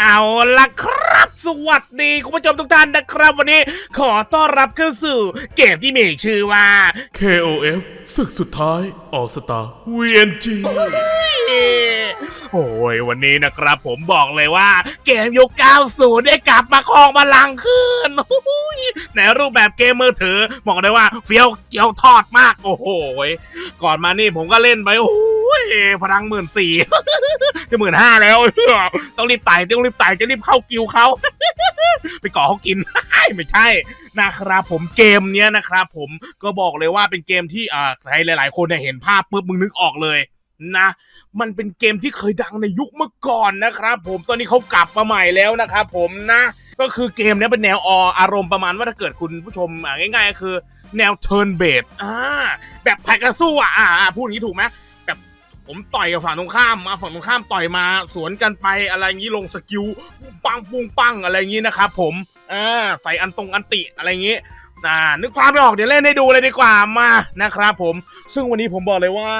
เอาละครับ สวัสดีคุณผู้ชมทุกท่านนะครับ วันนี้ขอต้อนรับเข้าสู่เกมที่มีชื่อว่า KOF ศึกสุดท้าย All Star VNG โอ้ยวันนี้นะครับผมบอกเลยว่า เกมยุค 90 ได้กลับมาครองบัลลังก์ขึ้นโอ้โหยในรูปแบบเกมมือถือ บอกเลยว่าเฟี้ยวเจียวทอดมาก โอ้โหยก่อนมานี่ผมก็เล่นไปโอ้ ยพลังหมื่นสี่จะหมื่นห้าแล้วต้องรีบไต่ต้องรีบไต่จะรีบเข้ากิวเขาไปก่อเขากินไม่ใช่นะครับผมเกมเนี้ยนะครับผมก็บอกเลยว่าเป็นเกมที่อ่าใครหลาย ๆ คนเนี่ยเห็นภาพปุ๊บมึงนึกออกเลยนะ มันเป็นเกมที่เคยดังในยุคเมื่อก่อนนะครับผมตอนนี้เขากลับมาใหม่แล้วนะครับผมนะ ก็คือเกมนี้เป็นแนวออารมณ์ประมาณว่าถ้าเกิดคุณผู้ชมง่ายๆก็คือแนว turn based อ่าแบบแพกกันสู้อะอ่าพูดอย่างนี้ถูกไหม ผมต่อยกับฝั่งตรงข้ามมาฝั่งตรงข้ามต่อยมาสวนกันไปอะไรอย่างนี้ลงสกิลปุ้งปังปุ้งปังอะไรอย่างนี้นะครับผมอ่าใส่อันตรงอันติอะไรอย่างนี้อ่านึกความไม่ออกเดี๋ยวเล่นให้ดูเลยดีกว่ามานะครับผม ซึ่งวันนี้ผมบอกเลยว่า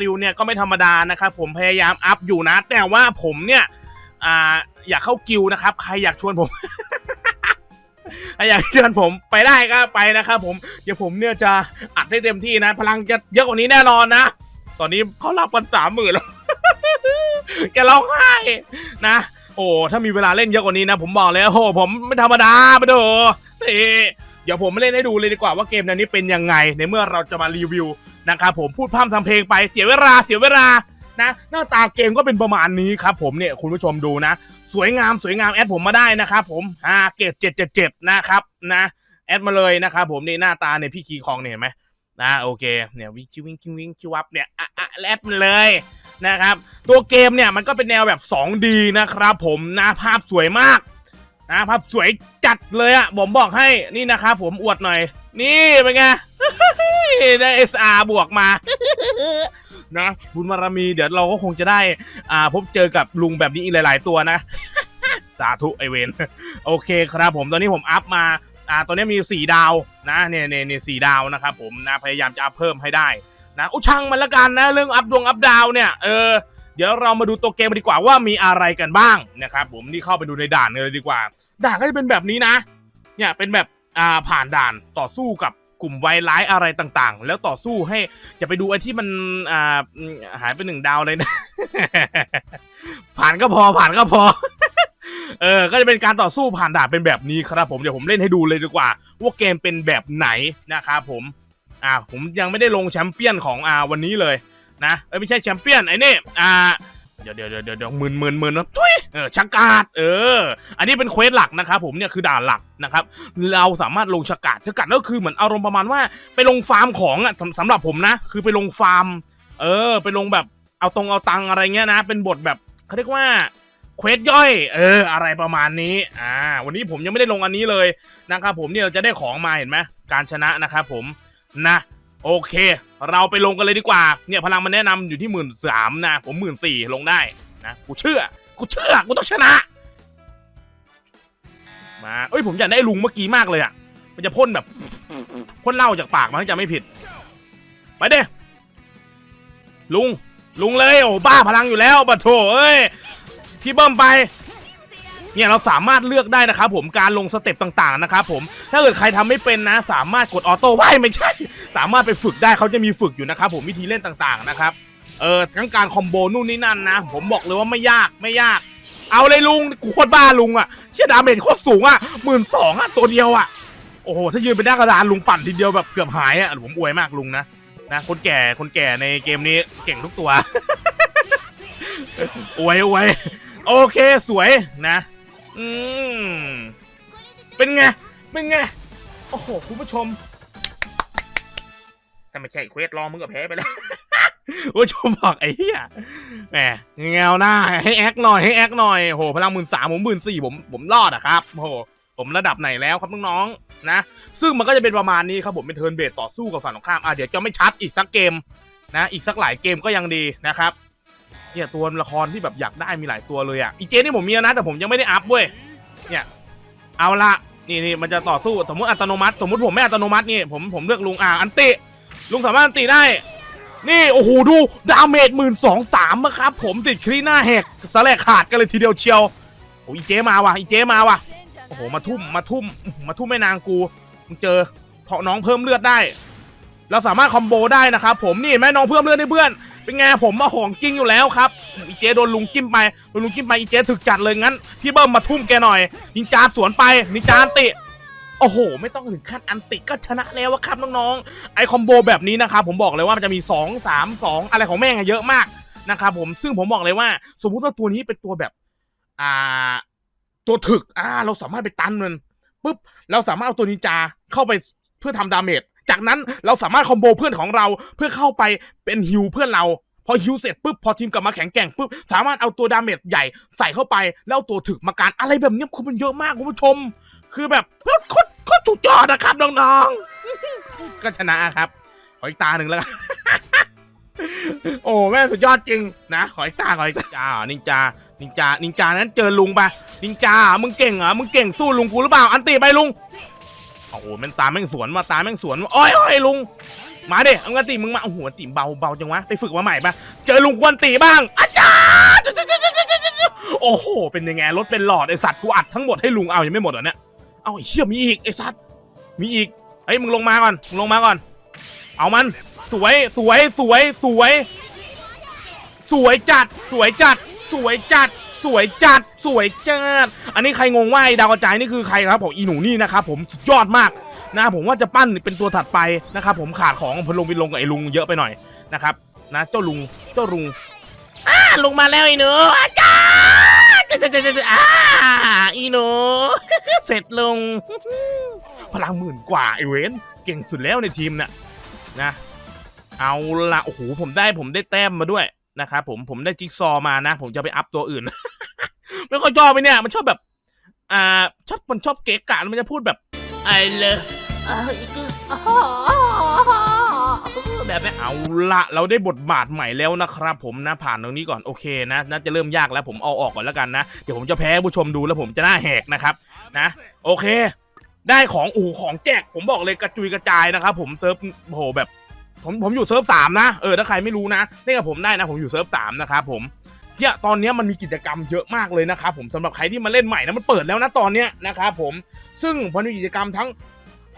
ริวเนี่ยก็ไม่ธรรมดานะครับผมพยายามอัพอยู่นะ แต่ว่าผมเนี่ยอ่าอยากเข้ากิวนะครับ ใครอยากชวนผมใครอยากชวนผมไปได้ก็ไปนะครับผม เดี๋ยวผมเนี่ยจะอัดให้เต็มที่นะ พลังจะเยอะกว่านี้แน่นอนนะ ตอนนี้เขารับกันสามหมื่นแล้ว แกร้องไห้นะ โอ้ถ้ามีเวลาเล่นเยอะกว่านี้นะ ผมบอกเลยโอ้ผมไม่ธรรมดาไปดูนี่เดี๋ยวผมไม่เล่นให้ดูเลยดีกว่าว่าเกมแนวนี้เป็นยังไง ในเมื่อเราจะมารีวิวนะครับผมพูดพร่ำทำเพลงไปเสียเวลาเสียเวลานะหน้าตาเกมก็เป็นประมาณนี้ครับผมเนี่ยคุณผู้ชมดูนะ สวยงามสวยงามแอดผมมาได้นะครับผมฮาเกตเจ็ดเจ็ดเจ็ดนะครับนะแอดมาเลยนะครับผมนี่หน้าตาเนี่ยพี่คีคองเนี่ยเห็นไหม นะโอเคเนี่ยวิ่งชิวิ่งชิวิ่งชิวับเนี่ยอะอะแอดมาเลยนะครับตัวเกมเนี่ยมันก็เป็นแนวแบบ 2D นะครับผมนะภาพสวยมากนะภาพสวยจัดเลยอะผมบอกให้นี่นะครับผมอวดหน่อย นี่เป็นไงได้ SR บวกมานะบุญบารมีเดี๋ยวเราก็คงจะได้อ่าพบเจอกับลุงแบบนี้อีกหลาย ๆ ตัวนะ สาธุไอเวนโอเคครับผมตอนนี้ผมอัพมา อ่าตอนนี้มี 4 ดาวนะเนี่ยเนี่ยเนี่ยสี่ดาวนะครับผมนะพยายามจะอัพเพิ่มให้ได้นะอุช่างมันละกันนะเรื่องอัพดวงอัพดาวเนี่ยเออเดี๋ยวเรามาดูตัวเกมกันดีกว่าว่ามีอะไรกันบ้างนะครับผมนี่เข้าไปดูในด่านกันเลยดีกว่า ด่านก็จะเป็นแบบนี้นะเนี่ยเป็นแบบอ่าผ่านด่านต่อสู้กับกลุ่มไวร้ายอะไรต่างๆ แล้วต่อสู้ให้จะไปดูไอ้ที่มันอ่าหายไปหนึ่งดาวเลยนะ ผ่านก็พอผ่านก็พอ เออ ก็จะเป็นการต่อสู้ผ่านด่านเป็นแบบนี้ครับผม เดี๋ยวผมเล่นให้ดูเลยดีกว่า ว่าเกมเป็นแบบไหนนะครับผม อ่า ผมยังไม่ได้ลงแชมเปี้ยนของอ่าวันนี้เลยนะเอ้ยไม่ใช่แชมเปี้ยนไอ้นี่ อ่า เดี๋ยวเดี๋ยวเดี๋ยวเดี๋ยวหมื่นหมื่นหมื่นนะทุยเออชักกาดเออ อันนี้เป็นเควสหลักนะครับผมเนี่ยคือด่านหลักนะครับ เราสามารถลงชักกาดชักกาดก็คือเหมือนอารมณ์ประมาณว่าไปลงฟาร์มของอะสำหรับผมนะ คือไปลงฟาร์ม เออ ไปลงแบบเอาตรงเอาตังอะไรเงี้ยนะ เป็นบทแบบเขาเรียกว่า เควสย่อย เออ อะไรประมาณนี้ อ่า วันนี้ผมยังไม่ได้ลงอันนี้เลยนะครับผมเนี่ยเราจะได้ของมาเห็นไหมการชนะนะครับผมนะโอเค เราไปลงกันเลยดีกว่า เนี่ยพลังมันแนะนำอยู่ที่หมื่นสามนะ ผมหมื่นสี่ลงได้นะกูเชื่อ กูเชื่อ กูต้องชนะ มาเอ้ยผมอยากได้ลุงเมื่อกี้มากเลยอะ มันจะพ่นแบบพ่นเหล้าจากปากมันจะไม่ผิด ไปเด้ลุง ลุงเลยโอ้บ้าพลังอยู่แล้วบัดโถเอ้ย พี่เบิ้มไปเนี่ยเราสามารถเลือกได้นะครับผมการลงสเต็ปต่างๆนะครับผมถ้าเกิดใครทำไม่เป็นนะ สามารถกดออโต้ไว้ไม่ใช่ สามารถไปฝึกได้เขาจะมีฝึกอยู่นะครับผมวิธีเล่นต่างๆนะครับเออทั้งการคอมโบนู่นนี่นั่นนะ ผมบอกเลยว่าไม่ยากไม่ยาก เอาเลยลุงกูโคตรบ้าลุงอะเชี่ยดาเมจโคตรสูงอะหมื่นสองอะตัวเดียวอะโอ้โหถ้ายืนเป็นหน้ากระดานลุงปั่นทีเดียวแบบเกือบหายอะผมอวยมากลุงนะนะคนแก่คนแก่ในเกมนี้เก่งทุกตัวอวยอวย โอเคสวยนะ อืม เป็นไง เป็นไง โอ้โห คุณผู้ชม ถ้าไม่ใช่เควสรองมึงก็แพ้ไปแล้วคุณผู้ชมบอกไอ้เหี้ยแหมเงาหน้า ให้แอคหน่อยให้แอคหน่อยโหพลังหมื่นสามผมหมื่นสี่ผมผมรอดอะครับโหผมระดับไหนแล้วครับน้องๆนะ ซึ่งมันก็จะเป็นประมาณนี้ครับผมเป็นเทิร์นเบสต่อสู้กับฝั่งตรงข้ามอะเดี๋ยวจะไม่ชัดอีกสักเกมนะ อีกสักหลายเกมก็ยังดีนะครับ เนี่ยตัวละครที่แบบอยากได้มีหลายตัวเลยอะอีเจนี่ผมมีแล้วนะแต่ผมยังไม่ได้อัพเว้ยเนี่ยเอาละนี่นี่มันจะต่อสู้สมมติอัตโนมัติ สมมติผมไม่อัตโนมัตินี่ผมผมเลือกลุงอ่าอันติลุงสามารถอันติได้ นี่โอ้โหดูดาเมจหมื่นสองสามครับผมติดคลีหน้าแหกสแลกขาดกันเลยทีเดียวเชียวโอ้อีเจมาว่ะอีเจมาว่ะโอ้โหมาทุ่มมาทุ่มมาทุ่มแม่นางกูมึงเจอเพาะน้องเพิ่มเลือดได้ เราสามารถคอมโบได้นะครับผมนี่เห็นไหมน้องเพิ่มเลือดให้เพื่อน เป็นไงผมมาของจริงอยู่แล้วครับอีเจโดนลุงจิ้มไปโดนลุงจิ้มไปอีเจถึกจัดเลยงั้นพี่เบิ้มมาทุ่มแกหน่อยนินจาสวนไปนินจาอันติ โอ้โห ไม่ต้องถึงขั้นอันติก็ชนะแล้วอะครับน้องๆไอคอมโบแบบนี้นะครับผมบอกเลยว่ามันจะมี 2 3 2 อะไรของแม่งอะเยอะมากนะครับผมซึ่งผมบอกเลยว่า สมมุติว่าตัวนี้เป็นตัวแบบ อ่า ตัวถึกอ่า เราสามารถไปตันมันปุ๊บเราสามารถเอาตัวนินจาเข้าไปเพื่อทำดาเมจ จากนั้นเราสามารถคอมโบเพื่อนของเราเพื่อเข้าไปเป็นฮิวเพื่อนเราพอฮิวเสร็จปุ๊บพอทีมกลับมาแข็งแกร่งปุ๊บสามารถเอาตัวดาเมจใหญ่ใส่เข้าไป แล้วตัวถึกมาการอะไรแบบนี้คุณมันเยอะมากคุณผู้ชม คือแบบโคตรโคตรสุดยอดนะครับน้องๆก็ชนะครับ ขออีกตาหนึ่งแล้วกันโอ้แม่สุดยอดจริงนะขออีกตาขออีกตาจ้านินจานินจานินจานั้นเจอลุงไปนินจามึงเก่งเหรอมึงเก่งสู้ลุงกูหรือเปล่าอันตีไปลุง โอ้โหม่งตาแม่งสวนมาตาแม่งสวนมาโอ้ยโอ้ยลุง มาดิเอางันตีมึงมาโอ้โหอันตีเบาเบาจังวะไปฝึกมาใหม่ปะเจอลุงควนตีบ้างอาจารย์โอ้โห เป็นยังไงรถเป็นหลอดไอสัตว์กูอัดทั้งหมดให้ลุงเอายังไม่หมดเหรอเนี่ยเอาไอเชี่ยมีอีกไอสัตว์มีอีกเฮ้ยมึงลงมาก่อนมึงลงมาก่อน เอามันสวยสวยสวยสวย สวยจัดสวยจัดสวยจัด สวยจัดสวยจัด อันนี้ใครงงว่าไอ้ดาวกระจายนี่คือใครครับผมอีหนูนี่นะครับผมสุดยอดมากนะผมว่าจะปั้นเป็นตัวถัดไปนะครับผมขาดของพลงไปลงกับไอ้ลุงเยอะไปหน่อยนะครับนะเจ้าลุงเจ้าลุงอ่าลงมาแล้วไอ้หนูอาจารย์จะจะจะจะอ่าอีหนูเสร็จลง พลังหมื่นกว่าไอเวนเก่งสุดแล้วในทีมน่ะนะ เอาละโอ้โหผมได้ผมได้แต้มมาด้วย นะครับผมผมได้จิ๊กซอว์มานะ ผมจะไปอัพตัวอื่นไม่ค่อยชอไปเนี่ย มันชอบแบบ อ่าชอบมันชอบเก๊กกะมันจะพูดแบบไอเลยแบบนี้เอาละเราได้บทบาทใหม่แล้วนะครับผมนะผ่านตรงนี้ก่อนโอเคนะน่าจะเริ่มยากแล้วผมเอาออกก่อนแล้วกันนะ เดี๋ยวผมจะแพ้ผู้ชมดูแล้วผมจะหน้าแหกนะครับนะ โอเค ได้ของอูของแจกผมบอกเลยกระจุยกระจายนะครับผมเซิร์ฟโหแบบ ผมผมอยู่เซิร์ฟสามนะเออถ้าใครไม่รู้นะเล่นกับผมได้นะ ผมอยู่เซิร์ฟสามนะครับผมเนี่ยตอนนี้มันมีกิจกรรมเยอะมากเลยนะครับผมสำหรับใครที่มาเล่นใหม่นะมันเปิดแล้วนะตอนเนี้ยนะครับผมซึ่งมันมีกิจกรรมทั้ง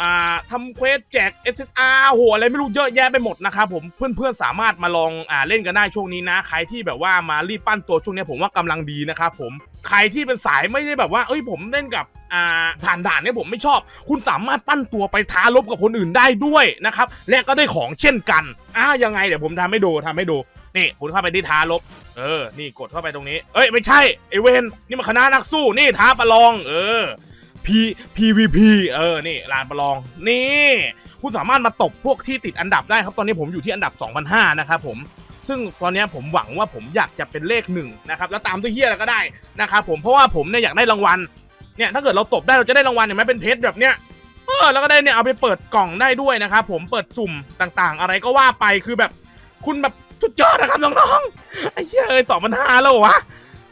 อ่าทำเควสแจก SSR โหอะไรไม่รู้เยอะแยะไปหมดนะครับผมเพื่อนๆสามารถมาลองอ่าเล่นกันได้ช่วงนี้นะ ใครที่แบบว่ามารีบปั้นตัวช่วงนี้ผมว่ากำลังดีนะครับผม ใครที่เป็นสายไม่ได้แบบว่า เอ้ยผมเล่นกับอ่าผ่านด่านเนี่ยผมไม่ชอบ คุณสามารถปั้นตัวไปท้าลบกับคนอื่นได้ด้วยนะครับและก็ได้ของเช่นกันอ่ายังไงเดี๋ยวผมทำให้ดูทำให้ดูนี่คุณเข้าไปที่ท้าลบ เออ นี่กดเข้าไปตรงนี้ เอ้ยไม่ใช่ไอเวนนี่มันคณะนักสู้นี่ท้าประลอง เออ P PVP เออ นี่ลานประลอง นี่ คุณสามารถมาตบพวกที่ติดอันดับได้ครับ ตอนนี้ผมอยู่ที่อันดับ2,500นะครับผม ซึ่งตอนนี้ผมหวังว่าผมอยากจะเป็นเลขหนึ่งนะครับแล้วตามด้วยเฮียอะไรก็ได้นะครับผมเพราะว่าผมเนี่ยอยากได้รางวัลเนี่ยถ้าเกิดเราตบได้เราจะได้รางวัลเห็นไหมเป็นเพชรแบบเนี้ยเออแล้วก็ได้เนี่ยเอาไปเปิดกล่องได้ด้วยนะครับผมเปิดสุ่มต่างๆ อะไรก็ว่าไปคือแบบคุณแบบสุดยอดนะครับน้องๆไอ้เหี้ยเอ้ยสองพันห้าแล้ววะ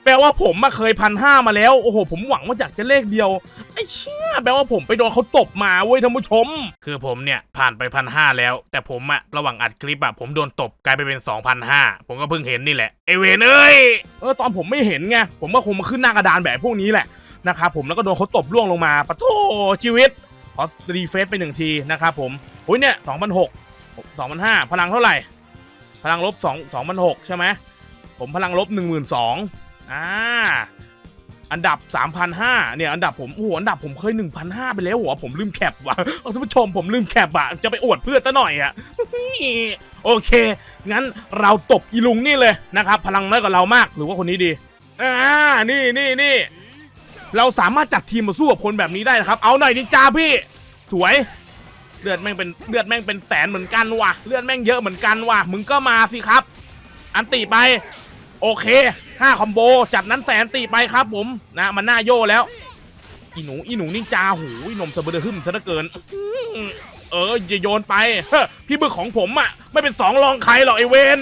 แปลว่าผมมาเคยพันห้ามาแล้ว โอ้โห ผมหวังว่าอยากจะเลขเดียว ไอ้เชี่ยแปลว่าผมไปโดนเขาตบมาเว้ยท่านผู้ชม คือผมเนี่ยผ่านไปพันห้าแล้ว แต่ผมอะระหว่างอัดคลิปอะผมโดนตบกลายไปเป็นสองพันห้าผมก็เพิ่งเห็นนี่แหละไอเวนเอ้ยเออตอนผมไม่เห็นไงผมก็คงมาขึ้นหน้ากระดานแบบพวกนี้แหละนะครับผมแล้วก็โดนเขาตบล่วงลงมาปะโถชีวิตขอรีเฟซไปหนึ่งทีนะครับผมโอ้ยเนี่ยสองพันหกสองพันห้าพลังเท่าไหร่ พลังลบสองสองพันหกใช่ไหมผมพลังลบหนึ่งหมื่นสอง อ่า อันดับสามพันห้าเนี่ย อันดับผมโอ้โหอันดับผมเคยหนึ่งพันห้าไปแล้วหัวผมลืมแคปว่ะเอาท่านผู้ชมผมลืมแคปอะ จะไปอวดเพื่อนซะหน่อยอะ โอเค งั้นเราตบอีลุงนี่เลยนะครับ พลังน้อยกว่าเรามาก หรือว่าคนนี้ดี อ่า นี่นี่นี่เราสามารถจัดทีมมาสู้กับคนแบบนี้ได้นะครับ เอาหน่อยนินจาพี่ สวย เลือดแม่งเป็นเลือดแม่งเป็นแสนเหมือนกันว่ะ เลือดแม่งเยอะเหมือนกันว่ะ มึงก็มาสิครับ อันติไป โอเค ห้าคอมโบจัดนั้นแสนติไปครับผมนะมันหน้าโย่แล้ว อีหนูอีหนูนินจาหูยนมสะเบือหึ่มซะเหลือเกิน เอออย่าโยนไปพี่บึกของผมอะไม่เป็นสองรองใครหรอกไอเวน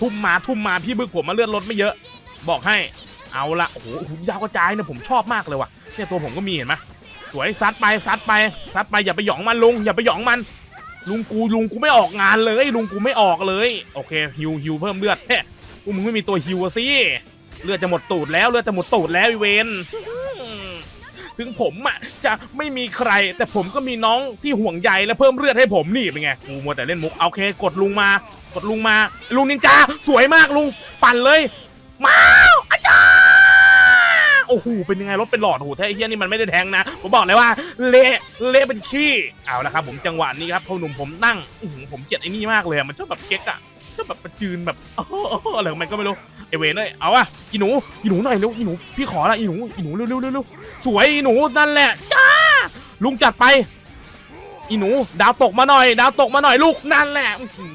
ทุ่มมาทุ่มมาพี่บึกผมมาเลือดลดไม่เยอะ บอกให้เอาละโอ้โหยาวกระจายเนี่ยผมชอบมากเลยว่ะเนี่ยตัวผมก็มีเห็นไหมสวยซัดไปซัดไปซัดไปอย่าไปหยองมันลุงอย่าไปหยองมันลุงกูลุงกูไม่ออกงานเลยลุงกูไม่ออกเลย โอเคฮิวฮิวเพิ่มเลือดเฮ กมึงไม่มีตัวฮิวอะสิเลือดจะหมดตูดแล้วเลือดจะหมดตูดแล้วไอีเวนถึงผมอะจะไม่มีใคร แต่ผมก็มีน้องที่ห่วงใยและเพิ่มเลือดให้ผมนี่เป็นไงกูมัวแต่เล่นมุกเอาโอเค กดลุงมา กดลุงมา ลุงนินจาสวยมากลุงปั่นเลยมาอาจารย์โอ้โหเป็นยังไงรถเป็นหลอดโอ้โหถ้าไอ้เหี้ยนี่มันไม่ได้แทงนะผมบอกเลยว่าเละเละเป็นขี้เอาละครับ ผมจังหวะนี้ครับพอหนุ่มผมนั่งอื้อหือผมเกลียดไอ้นี่มากเลยอะมันชอบแบบเก๊กอะ ชอบแบบประจืนแบบอ้ออะไรของมันก็ไม่รู้ไอเวนเลยเอาอะอีหนูอีหนูหน่อยเร็วอีหนูพี่ขอละอีหนูอีหนูเร็วเร็วเร็วเร็วสวยอีหนูนั่นแหละจ้าลุงจัดไป อีหนู ดาวตกมาหน่อย ดาวตกมาหน่อยลูกนั่นแหละอื้อหื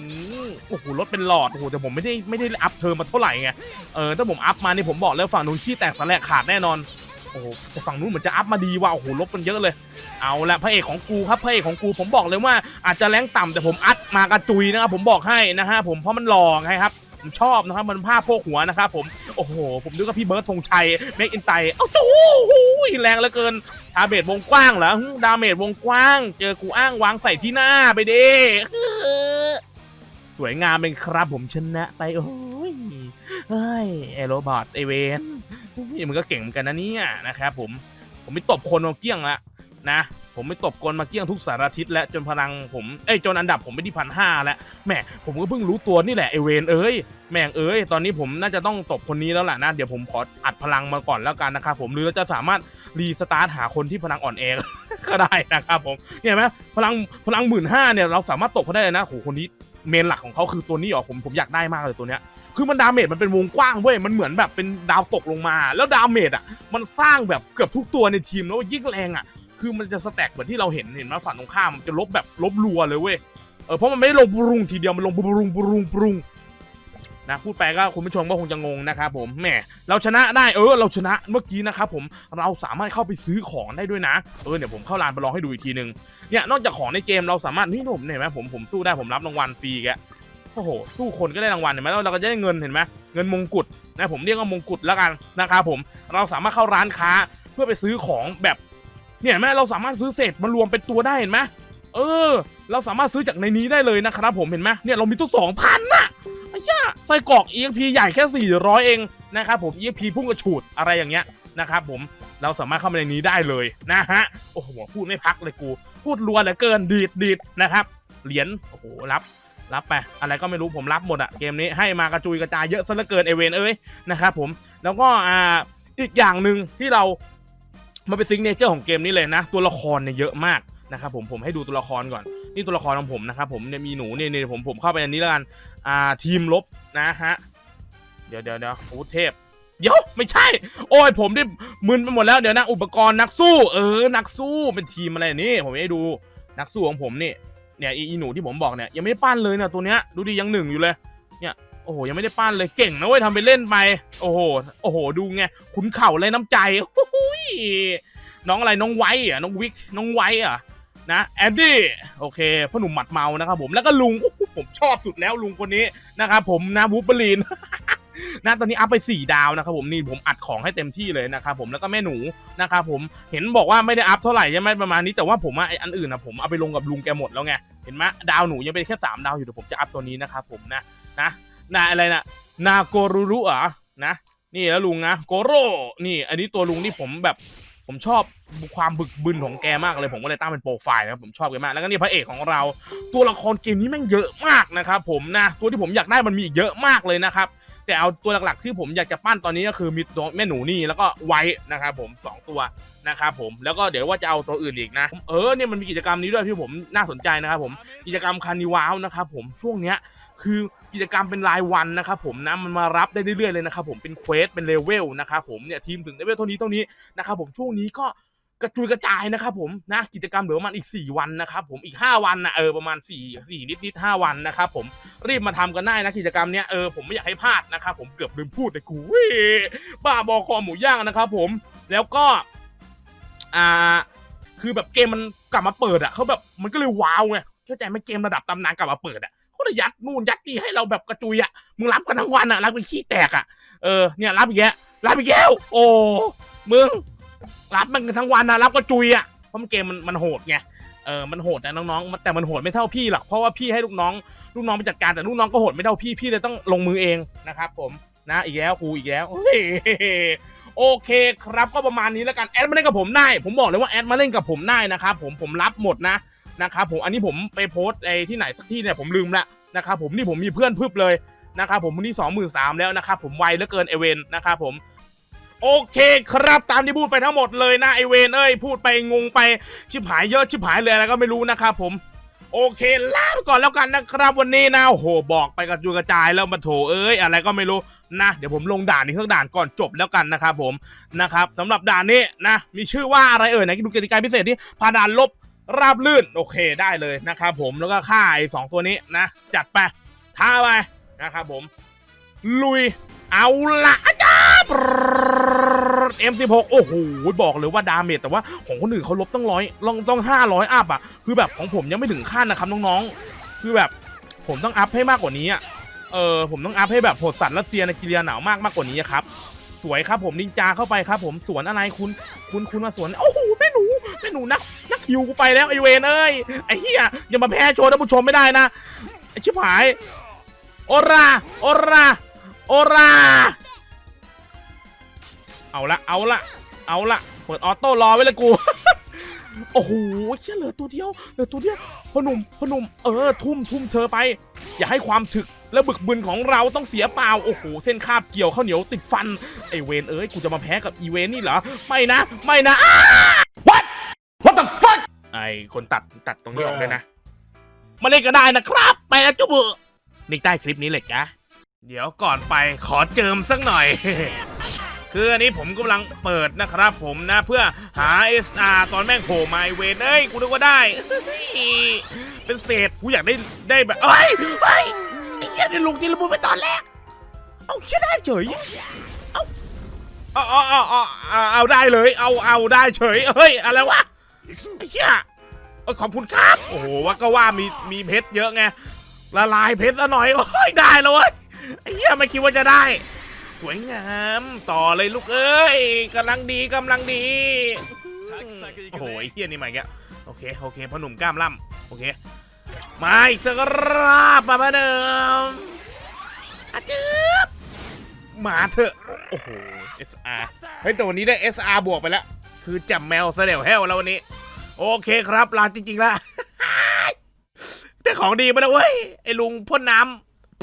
อโอ้โหรถเป็นหลอดโอ้โหแต่ผมไม่ได้ไม่ได้อัพเทอมมาเท่าไหร่ไงเออถ้าผมอัพมานี่ผมบอกเลยฝั่งนู้นขี้แตกสแลกขาดแน่นอน โอ้โหแต่ฝั่งนู้นเหมือนจะอัพมาดีว่ะโอ้โหลบกันเยอะเลย เอาละพระเอกของกูครับพระเอกของกูผมบอกเลยว่าอาจจะแรงต่ำแต่ผมอัดมากระจุยนะครับผมบอกให้นะฮะผมเพราะมันหล่อไงครับผมชอบนะครับมันผ้าโพกหัวนะครับผมโอ้โห ผมนึกว่าพี่เบิร์ดธงชัยเมกอินไตเอ้าจู้หูยแรงเหลือเกินดาเมจวงกว้างเหรอดาเมจวงกว้าง เจอกูอ้างวางใส่ที่หน้าไปดิสวยงามเป็นครับผมชนะไปโอ้ยเฮ้ยไอโรบอทไอเวน นี่มันก็เก่งเหมือนกันนะเนี่ยนะครับผมผมไม่ตบคนมาเกี้ยงละนะ ผมไม่ตบกลมาเกี้ยงทุกสารทิศและจนพลังผมเอ้ยจนอันดับผมไปที่พันห้าแล้วแหมผมก็เพิ่งรู้ตัวนี่แหละไอเวนเอ้ยแม่งเอ้ยตอนนี้ผมน่าจะต้องตบคนนี้แล้วล่ะนะเดี๋ยวผมขออัดพลังมาก่อนแล้วกันนะครับผมหรือเราจะสามารถรีสตาร์ทหาคนที่พลังอ่อนแอก็ได้นะครับผมเนี่ยเห็นไหมพลังพลังหมื่นห้าเนี่ยเราสามารถตบเขาได้เลยนะโหคนนี้เมนหลักของเขาคือตัวนี้เหรอผมผมอยากได้มากเลยตัวเนี้ย คือมันดาเมจมันเป็นวงกว้างเว้ยมันเหมือนแบบเป็นดาวตกลงมา แล้วดาเมจอะมันสร้างแบบเกือบทุกตัวในทีมแล้วยิ่งแรงอะ คือมันจะสแต็กเหมือนที่เราเห็นเห็นไหมฝั่งตรงข้ามมันจะลบแบบลบรัวเลยเว้ยเออเพราะมันไม่ได้ลงปรุงทีเดียวมันลงปรุงปรุงปรุงนะพูดไปก็คุณผู้ชมก็คงจะงงนะครับผมแหมเราชนะได้เออเราชนะเมื่อกี้นะครับผมเราสามารถเข้าไปซื้อของได้ด้วยนะเออเดี๋ยวผมเข้าร้านไปลองให้ดูอีกทีหนึ่งเนี่ยนอกจากของในเกมเราสามารถนี่ผมเห็นไหมผมผมสู้ได้ผมรับรางวัลฟรีแก โอ้โหสู้คนก็ได้รางวัลเห็นไหมแล้วเราก็จะได้เงินเห็นไหมเงินมงกุฎนะผมเรียกว่ามงกุฎแล้วกันนะครับผมเราสามารถเข้าร้านค้าเพื่อไปซื้อของแบบเนี่ยเห็นไหมเราสามารถซื้อเศษมารวมเป็นตัวได้เห็นไหมเออ เราสามารถซื้อจากในนี้ได้เลยนะครับผมเห็นไหมเนี่ยเรามีตู้สองพันน่ะไอ้ย่าไส้กรอก EXP ใหญ่แค่ 400 เองนะครับผม EXP พุ่งกระฉูดอะไรอย่างเงี้ยนะครับผมเราสามารถเข้ามาในนี้ได้เลยนะฮะโอ้โหพูดไม่พักเลยกู พูดรัวเหลือเกินดีดดีดนะครับเหรียญโอ้โหรับ รับไป อะไรก็ไม่รู้ผมรับหมดอะเกมนี้ให้มากระจุยกระจายเยอะซะเหลือเกินเอเวนเอ้ยนะครับผมแล้วก็อ่าอีกอย่างหนึ่งที่เรามันเป็นซิงเนเจอร์ของเกมนี้เลยนะ ตัวละครเนี่ยเยอะมากนะครับผมผมให้ดูตัวละครก่อน นี่ตัวละครของผมนะครับผมเนี่ยมีหนูเนี่ยเนี่ยผมผมเข้าไปอันนี้แล้วกันอ่าทีมลบนะฮะเดี๋ยวเดี๋ยวเดี๋ยวอาวุเทพเดี๋ยวไม่ใช่ โอ้ยผมนี่มึนไปหมดแล้วเดี๋ยวนะอุปกรณ์นักสู้ เออ นักสู้เป็นทีมอะไรนี่ ผมให้ดูนักสู้ของผมนี่ เนี่ยอีหนูที่ผมบอกเนี่ยยังไม่ได้ปั้นเลยเนะตัวเนี้ยดูดิยังหนึ่งอยู่เลยเนี่ยโอ้โหยังไม่ได้ปั้นเลยเก่งนะเว้ยทำไปเล่นไป โอ้โหโอ้โหดูไงขุนเข่าเลยน้ำใจโอ้โหยน้องอะไรน้องไว้อะน้องวิกน้องไว้อะนะแอนดี้โอเคพ่อหนุ่มหมัดเมานะครับผมแล้วก็ลุงผมชอบสุดแล้วลุงคนนี้นะครับผมนะวูเปอรีน นะตอนนี้อัพไป 4 ดาวนะครับผมนี่ผมอัดของให้เต็มที่เลยนะครับผมแล้วก็แม่หนูนะครับผมเห็นบอกว่าไม่ได้อัพเท่าไหร่ใช่ไหมประมาณนี้แต่ว่าผมอะไออันอื่นอะผมเอาไปลงกับลุงแกหมดแล้วไงเห็นไหมดาวหนูยังเป็นแค่ 3 ดาวอยู่เดี๋ยวผมจะอัพตัวนี้นะครับผมนะนะนาอะไรนะนาโกรุรุอะนะนี่แล้วลุงนะโกโร่นี่ อันนี้ตัวลุงที่ผมแบบผมชอบความบึกบึนของแกมากเลยผมก็เลยตั้งเป็นโปรไฟล์นะครับผมชอบแกมากแล้วก็นี่พระเอกของเรา ตัวละครเกมนี้แม่งเยอะมากนะครับผมนะตัวที่ผมอยากได้มันมีอีกเยอะมากเลยนะครับ แต่เอาตัวหลักๆที่ผมอยากจะปั้นตอนนี้ก็คือมีตัวแม่หนูนี่แล้วก็ไว้นะครับผมสองตัวนะครับผมแล้วก็เดี๋ยวว่าจะเอาตัวอื่นอีกนะ เออเนี่ยมันมีกิจกรรมนี้ด้วยที่ผมน่าสนใจนะครับผมกิจกรรมคานิวาวนะครับผมช่วงเนี้ยคือกิจกรรมเป็นรายวันนะครับผมนะมันมารับได้เรื่อยๆเลยนะครับผมเป็นเควสเป็นเลเวลนะครับผมเนี่ยทีมถึงเลเวลเท่านี้เท่านี้นะครับผมช่วงนี้ก็ กระจุยกระจายนะครับผมนะกิจกรรมเหลือประมาณอีก 4 วันนะครับผมอีก 5 วันนะเออประมาณ4 4นิดนิดๆ5วันนะครับผมรีบมาทำกันได้นะกิจกรรมเนี้ยเออผมไม่อยากให้พลาดนะครับผมเกือบลืมพูดเลยกูเว้ยบ้าบอคอหมูย่างนะครับผมแล้วก็อ่าคือแบบเกมมันกลับมาเปิดอะเขาแบบมันก็เลยว้าวไงเข้าใจไหมเกมระดับตำนานกลับมาเปิดอะเขาเลยยัดนู่นยัดนี่ให้เราแบบกระจุยอะมึงรับกันทั้งวันอะรับเป็นขี้แตกอะเออเนี่ยรับอีกแยะรับอีกแล้วโอ้มึง รับมันกันทั้งวันนะรับกระจุยอะเพราะมันเกมมันมันโหดไงเออมันโหดนะน้องๆแต่มันโหดไม่เท่าพี่หรอกเพราะว่าพี่ให้ลูกน้องลูกน้องไปจัดการแต่ลูกน้องก็โหดไม่เท่าพี่พี่เลยต้องลงมือเองนะครับ ผมนะอีกแล้วกูอีกแล้วโอเคครับก็ประมาณนี้แล้วกันแอดมาเล่นกับผมได้ ผมบอกเลยว่าแอดมาเล่นกับผมได้นะครับผมผมรับหมดนะนะครับผมอันนี้ผมไปโพสไอ้ที่ไหนสักที่เนี่ยผมลืมละนะครับผมนี่ผมมีเพื่อนพึบเลยนะครับผมวันนี้สองหมื่นสามแล้วนะครับผมไวเหลือเกินเอเวนนะครับผม โอเคครับตามที่พูดไปทั้งหมดเลยนะไอเวนเอ้ยพูดไปงงไปชิบหายเยอะชิบหายเลยอะไรก็ไม่รู้นะครับผมโอเคลาไปก่อนแล้วกันนะครับวันนี้นะโอ้โหบอกไปกระจุยกระจายแล้วมาโถเอ้ยอะไรก็ไม่รู้นะ เดี๋ยวผมลงด่านอีกสักด่านก่อนจบแล้วกันนะครับผมนะครับสำหรับด่านนี้นะมีชื่อว่าอะไรเอ่ยไหนดูกติกาพิเศษที่พาด่านลบราบลื่นโอเคได้เลยนะครับผมแล้วก็ค่าไอ้สองตัวนี้นะ จัดไปท้าไปนะครับผม ลุยเอาละ อาจารย์ M16 โอ้โหบอกเลยว่าดาเมจแต่ว่าของคนอื่นเขาลบต้องร้อยลองต้อง500อัพอะคือแบบของผมยังไม่ถึงขั้นนะครับน้องๆ คือแบบผมต้องอัพให้มากกว่านี้อะเออผมต้องอัพให้แบบโหดสัตว์รัสเซียในกิเลียหนาวมากมากกว่านี้ครับสวยครับผมนินจาเข้าไปครับ ผมสวนอะไรคุณคุณคุณมาสวนโอ้โหแม่หนูแม่หนูนักนักฮิวกูไปแล้วไอเวนเอ้ยไอเฮียอย่ามาแพ้โชว์ท่านผู้ชมไม่ได้นะไอชิบหายโอราโอราโอรา เอาละเอาละเอาละเปิดออโต้รอไว้เลยกู โอ้โหเชี่ยเหลือตัวเดียวเหลือตัวเดียวพนุ่มพนุ่มเออทุ่มทุ่มเธอไป อย่าให้ความถึกและบึกบึนของเราต้องเสียเปล่า โอ้โห เส้นคาบเกี่ยวข้าวเหนียวติดฟัน ไอเวนเอ้ย กูจะมาแพ้กับอีเวนนี่เหรอ ไม่นะ ไม่นะ What What the fuck ไอคนตัดตัดตรงนี้ออกเลยนะ มาเล่นก็ได้นะครับ ไปแล้วจุบุนี่ใต้คลิปนี้เลยจ้ะเดี๋ยวก่อนไปขอเจิมสักหน่อย คืออันนี้ผมกำลังเปิดนะครับผมนะเพื่อหา SR ตอนแม่งโผล่มาไอ้เวนเอ้ยกูนึกว่าได้ เป็นเศษกูอยากได้ได้แบบเอ้ยเฮ้ยไอ้เหี้ยนี่ลุงจิรบุญไปตอนแรกเอาเหี้ยได้เฉยเอาเอาเอาเอาเอาเอาเอาได้เลย เอาเอาได้เฉยเฮ้ยอะไรวะไอ้เหี้ยเอขอบคุณครับ โอ้โหว่าก็ว่ามีมีเพชรเยอะไงละลายเพชรซะหน่อยโอ้ยได้แล้วเว้ยไอ้เหี้ยไม่คิดว่าจะได้ สวยงาม ต่อเลยลูกเอ้ยกำลังดีกำลังดีโอ้โหไอ้เฮียนี่ใหม่แกโอเคโอเคพ่อหนุ่มกล้ามล่ำโอเคมาอีกสักรอบมาเดิมอาจืบมาเถอะโอ้โห SR เฮ้ยแต่วันนี้ได้ SR บวกไปแล้ว คือจับแมวเสด็วแห้วแล้ววันนี้ โอเคครับลาจริงๆแล้วได้ของดีมาแล้วเว้ยไอ้ลุงพ่นน้ำ